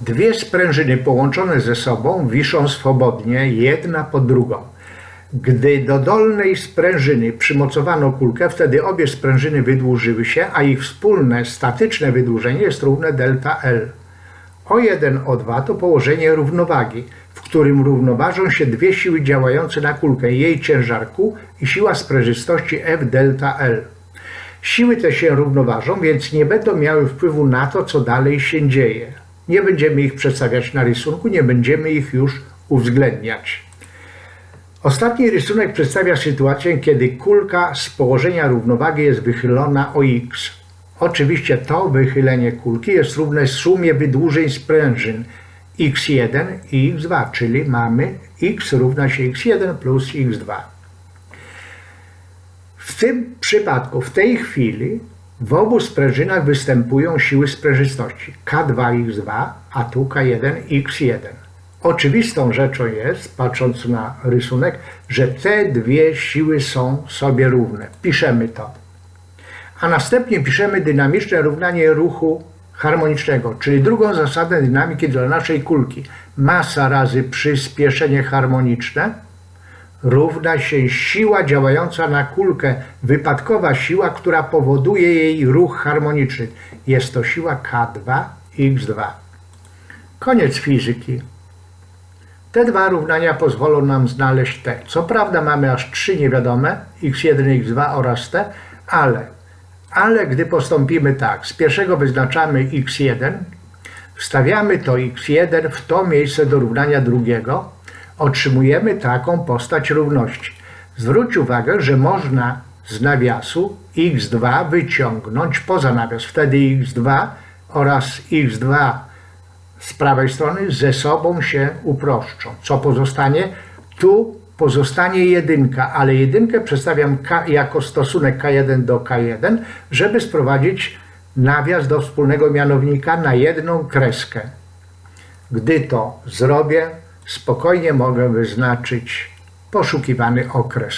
Dwie sprężyny połączone ze sobą wiszą swobodnie jedna pod drugą. Gdy do dolnej sprężyny przymocowano kulkę, wtedy obie sprężyny wydłużyły się, a ich wspólne statyczne wydłużenie jest równe delta L. O1, O2 to położenie równowagi, w którym równoważą się dwie siły działające na kulkę, jej ciężar Q i siła sprężystości F delta L. Siły te się równoważą, więc nie będą miały wpływu na to, co dalej się dzieje. Nie będziemy ich przedstawiać na rysunku, nie będziemy ich już uwzględniać. Ostatni rysunek przedstawia sytuację, kiedy kulka z położenia równowagi jest wychylona o x. Oczywiście to wychylenie kulki jest równe sumie wydłużeń sprężyn x1 i x2, czyli mamy x równa się x1 plus x2. W tym przypadku, w tej chwili, w obu sprężynach występują siły sprężystości K2x2, a tu K1x1. Oczywistą rzeczą jest, patrząc na rysunek, że te dwie siły są sobie równe. Piszemy to. A następnie piszemy dynamiczne równanie ruchu harmonicznego, czyli drugą zasadę dynamiki dla naszej kulki. Masa razy przyspieszenie harmoniczne równa się siła działająca na kulkę, wypadkowa siła, która powoduje jej ruch harmoniczny. Jest to siła K2x2. Koniec fizyki. Te dwa równania pozwolą nam znaleźć te. Co prawda mamy aż trzy niewiadome, x1 i x2 oraz te, ale, ale gdy postąpimy tak, z pierwszego wyznaczamy x1, wstawiamy to x1 w to miejsce do równania drugiego, otrzymujemy taką postać równości. Zwróć uwagę, że można z nawiasu x2 wyciągnąć poza nawias. Wtedy x2 oraz x2 z prawej strony ze sobą się uproszczą. Co pozostanie? Tu pozostanie jedynka, ale jedynkę przedstawiam K jako stosunek K1 do K1, żeby sprowadzić nawias do wspólnego mianownika na jedną kreskę. Gdy to zrobię, spokojnie mogę wyznaczyć poszukiwany okres.